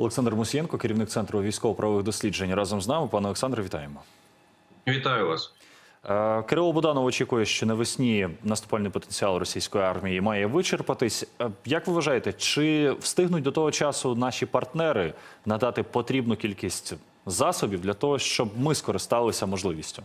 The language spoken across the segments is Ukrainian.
Олександр Мусієнко, керівник центру військово-правових досліджень, разом з нами. Пане Олександре, вітаємо. Вітаю вас. Е, Кирило Буданов очікує, що навесні наступальний потенціал російської армії має вичерпатись. Е, Як ви вважаєте, чи встигнуть до того часу наші партнери надати потрібну кількість засобів для того, щоб ми скористалися можливістю?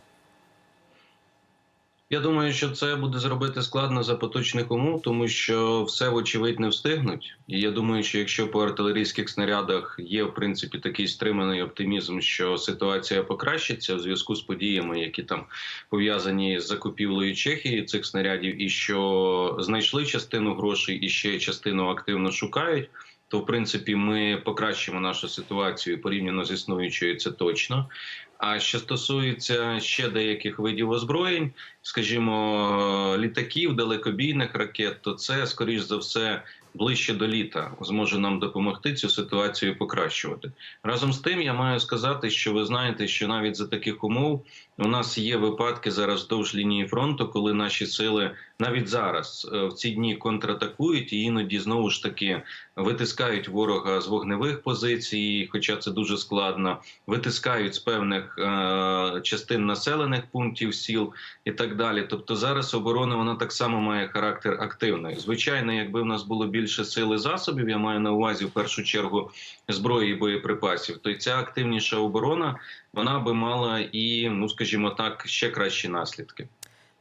Я думаю, що це буде зробити складно за поточних умов, тому що все вочевидь не встигнуть. І я думаю, що якщо по артилерійських снарядах є в принципі такий стриманий оптимізм, що ситуація покращиться в зв'язку з подіями, які там пов'язані з закупівлею Чехії цих снарядів, і що знайшли частину грошей і ще частину активно шукають. То, в принципі, ми покращимо нашу ситуацію порівняно з існуючою, це точно. А що стосується ще деяких видів озброєнь, скажімо, літаків, далекобійних ракет, то це, скоріш за все, ближче до літа зможе нам допомогти цю ситуацію покращувати. Разом з тим, я маю сказати, що ви знаєте, що навіть за таких умов у нас є випадки зараз вздовж лінії фронту, коли наші сили навіть зараз е, в ці дні контратакують і іноді знову ж таки витискають ворога з вогневих позицій, хоча це дуже складно, витискають з певних е, частин населених пунктів сіл і так далі. Тобто зараз оборона вона так само має характер активної. Звичайно, якби в нас було більше сил і засобів, я маю на увазі в першу чергу зброї і боєприпасів, то й ця активніша оборона вона би мала і, ну скажімо так, ще кращі наслідки.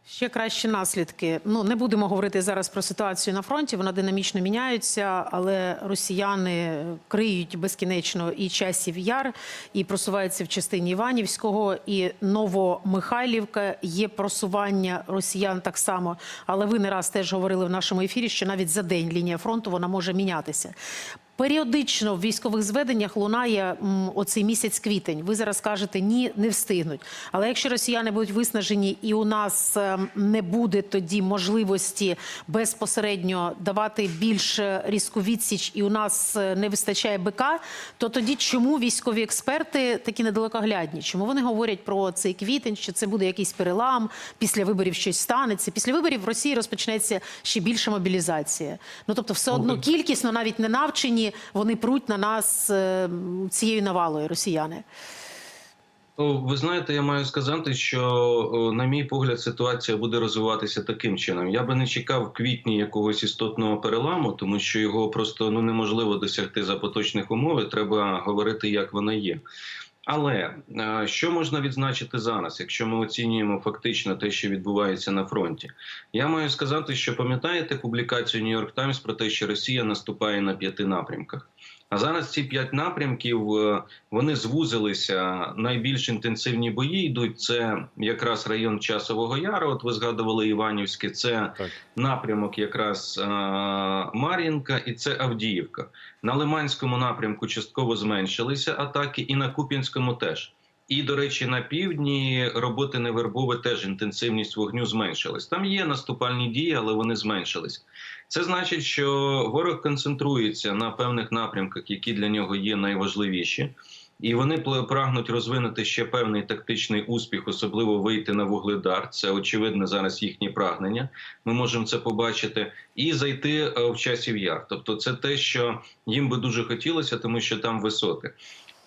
Ще кращі наслідки. Ну не будемо говорити зараз про ситуацію на фронті. Вона динамічно міняється, але росіяни криють безкінечно і часів яр, і просуваються в частині Іванівського і Новомихайлівка. Є просування росіян так само. Але ви не раз теж говорили в нашому ефірі, що навіть за день лінія фронту вона може мінятися. Періодично в військових зведеннях лунає м, оцей місяць квітень. Ви зараз кажете, ні, не встигнуть. Але якщо росіяни будуть виснажені, і у нас е, не буде тоді можливості безпосередньо давати більш різку відсіч, і у нас е, не вистачає БК, то тоді чому військові експерти такі недалекоглядні? Чому вони говорять про цей квітень, що це буде якийсь перелам, після виборів щось станеться? Після виборів в Росії розпочнеться ще більша мобілізація. Ну тобто, все одно кількісно, навіть не навчені, вони пруть на нас е, цією навалою росіяни. Ви знаєте, я маю сказати, що, на мій погляд, ситуація буде розвиватися таким чином. Я би не чекав в квітні якогось істотного переламу, тому що його просто ну неможливо досягти за поточних умов. Треба говорити, як вона є. Але е, що можна відзначити зараз, якщо ми оцінюємо фактично те, що відбувається на фронті? Я маю сказати, що пам'ятаєте публікацію York Times про те, що Росія наступає на п'яти напрямках. А зараз ці п'ять напрямків е, вони звузилися. Найбільш інтенсивні бої йдуть. Це якраз район Часового Яру. От ви згадували Іванівське. Це Так. напрямок, якраз е, Мар'їнка, і це Авдіївка. На Лиманському напрямку частково зменшилися атаки, і на Куп'янському теж. І, до речі, на півдні роботи невербове теж інтенсивність вогню зменшилась. Там є наступальні дії, але вони зменшились. Це значить, що ворог концентрується на певних напрямках, які для нього є найважливіші. І вони прагнуть розвинути ще певний тактичний успіх, особливо вийти на вугледар. Це очевидно зараз їхнє прагнення. Ми можемо це побачити, і зайти е, в часів яр. Тобто, це те, що їм би дуже хотілося, тому що там висоти.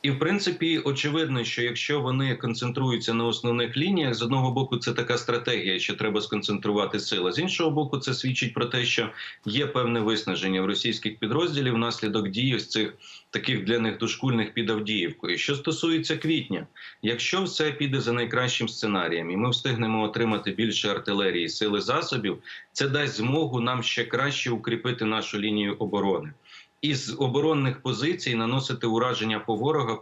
І в принципі, очевидно, що якщо вони концентруються на основних лініях, з одного боку, це така стратегія, що треба сконцентрувати сили. З іншого боку, це свідчить про те, що є певне виснаження в російських підрозділів внаслідок дій ось цих таких для них дошкульних під Авдіївкою. Що стосується квітня, якщо все піде за найкращим сценарієм, і ми встигнемо отримати більше артилерії, сили засобів, це дасть змогу нам ще краще укріпити нашу лінію оборони. Із оборонних позицій наносити ураження по ворога,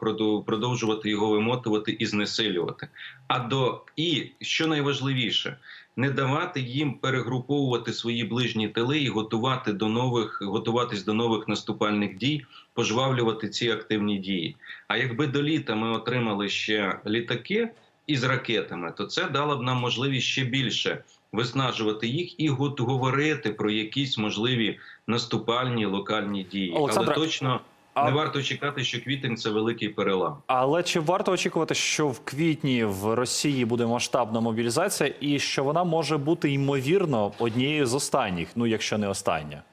продовжувати його вимотувати і знесилювати. А до і що найважливіше, не давати їм перегруповувати свої ближні тили і готувати до нових, готуватись до нових наступальних дій, пожвавлювати ці активні дії. А якби до літа ми отримали ще літаки із ракетами, то це дало б нам можливість ще більше виснажувати їх і говорити про якісь можливі наступальні локальні дії. Олександре, Але точно а- не варто чекати, що квітень це великий перелам. Але чи варто очікувати, що в квітні в Росії буде масштабна мобілізація, і що вона може бути ймовірно однією з останніх, ну якщо не остання?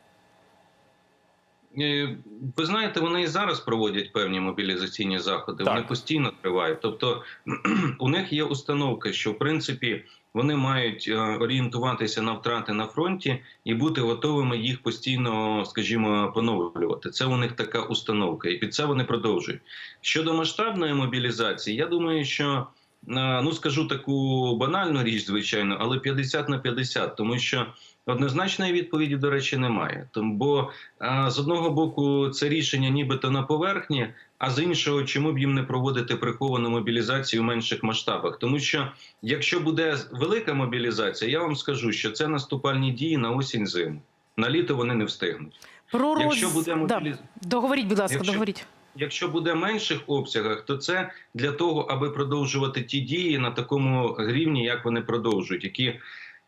е, ви знаєте, вони і зараз проводять певні мобілізаційні заходи. Так. Вони постійно тривають. Тобто у них є установка, що в принципі вони мають е, орієнтуватися на втрати на фронті і бути готовими їх постійно, скажімо, поновлювати. Це у них така установка, і під це вони продовжують. Щодо масштабної мобілізації, я думаю, що ну скажу таку банальну річ, звичайно, але 50 на 50, тому що однозначної відповіді, до речі, немає. Тому бо е, з одного боку це рішення нібито на поверхні, а з іншого, чому б їм не проводити приховану мобілізацію в менших масштабах? Тому що якщо буде велика мобілізація, я вам скажу, що це наступальні дії на осінь зиму. На літо вони не встигнуть. Про Якщо буде да. Договоріть, будь ласка, Якщо- договоріть. Якщо буде менших обсягах, то це для того, аби продовжувати ті дії на такому рівні, як вони продовжують, які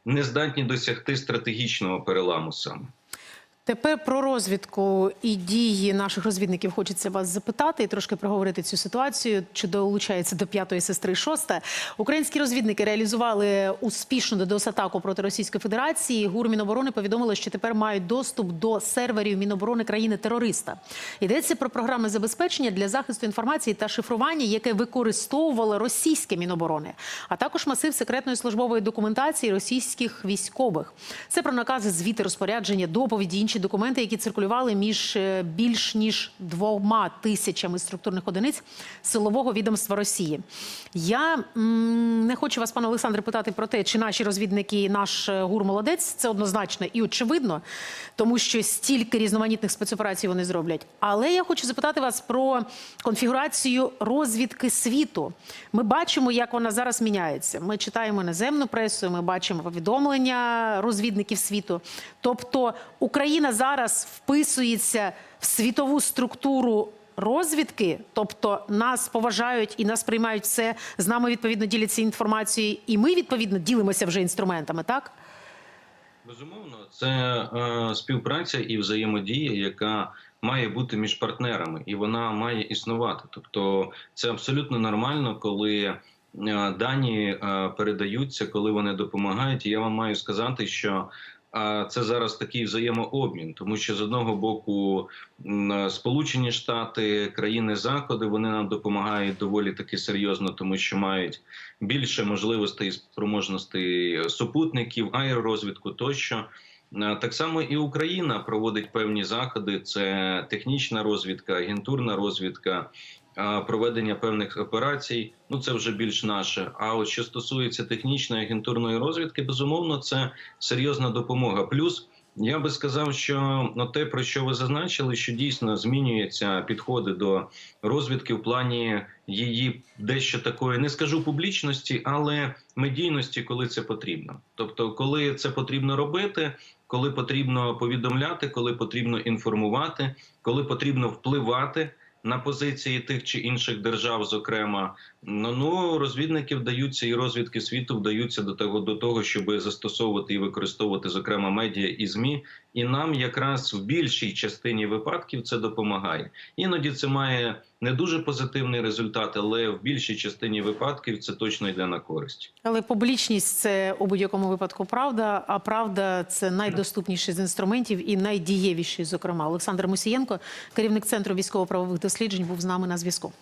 не здатні досягти стратегічного переламу саме. Тепер про розвідку і дії наших розвідників хочеться вас запитати і трошки проговорити цю ситуацію. Чи долучається до п'ятої сестри шоста? Українські розвідники реалізували успішну DDoS-атаку проти Російської Федерації. ГУР Міноборони повідомили, що тепер мають доступ до серверів Міноборони країни-терориста. Йдеться про програми забезпечення для захисту інформації та шифрування, яке використовувало російське Міноборони, а також масив секретної службової документації російських військових. Це про накази, звіти, розпорядження, доповіді, інші документи, які циркулювали між е, більш ніж двома тисячами структурних одиниць силового відомства Росії. Я м, не хочу вас, пане Олександре, питати про те, чи наші розвідники, і наш е, гур молодець. Це однозначно і очевидно, тому що стільки різноманітних спецоперацій вони зроблять. Але я хочу запитати вас про конфігурацію розвідки світу. Ми бачимо, як вона зараз міняється. Ми читаємо наземну пресу, ми бачимо повідомлення розвідників світу. Тобто Україна зараз вписується в світову структуру. Розвідки, тобто нас поважають і нас приймають все, з нами відповідно діляться інформацією, і ми відповідно ділимося вже інструментами, так? Безумовно, це е, співпраця і взаємодія, яка має бути між партнерами, і вона має існувати. Тобто, це абсолютно нормально, коли е, дані е, передаються, коли вони допомагають. Я вам маю сказати, що це зараз такий взаємообмін, тому що з одного боку Сполучені Штати, країни Заходу, вони нам допомагають доволі таки серйозно, тому що мають більше можливостей і спроможностей супутників, аеророзвідку тощо. Так само і Україна проводить певні заходи: це технічна розвідка, агентурна розвідка, проведення певних операцій. Ну це вже більш наше. А от що стосується технічної агентурної розвідки, безумовно, це серйозна допомога. Плюс я би сказав, що ну, те, про що ви зазначили, що дійсно змінюються підходи до розвідки в плані її дещо такої, не скажу публічності, але медійності, коли це потрібно. Тобто, коли це потрібно робити, коли потрібно повідомляти, коли потрібно інформувати, коли потрібно впливати. На позиції тих чи інших держав, зокрема, ну, ну розвідники вдаються, і розвідки світу вдаються до того, до того, щоб застосовувати і використовувати зокрема медіа і змі. І нам якраз в більшій частині випадків це допомагає. Іноді це має не дуже позитивний результат, але в більшій частині випадків це точно йде на користь. Але публічність це у будь-якому випадку правда. А правда це найдоступніший з інструментів і найдієвіший. Зокрема, Олександр Мусієнко, керівник центру військово-правових досліджень, був з нами на зв'язку.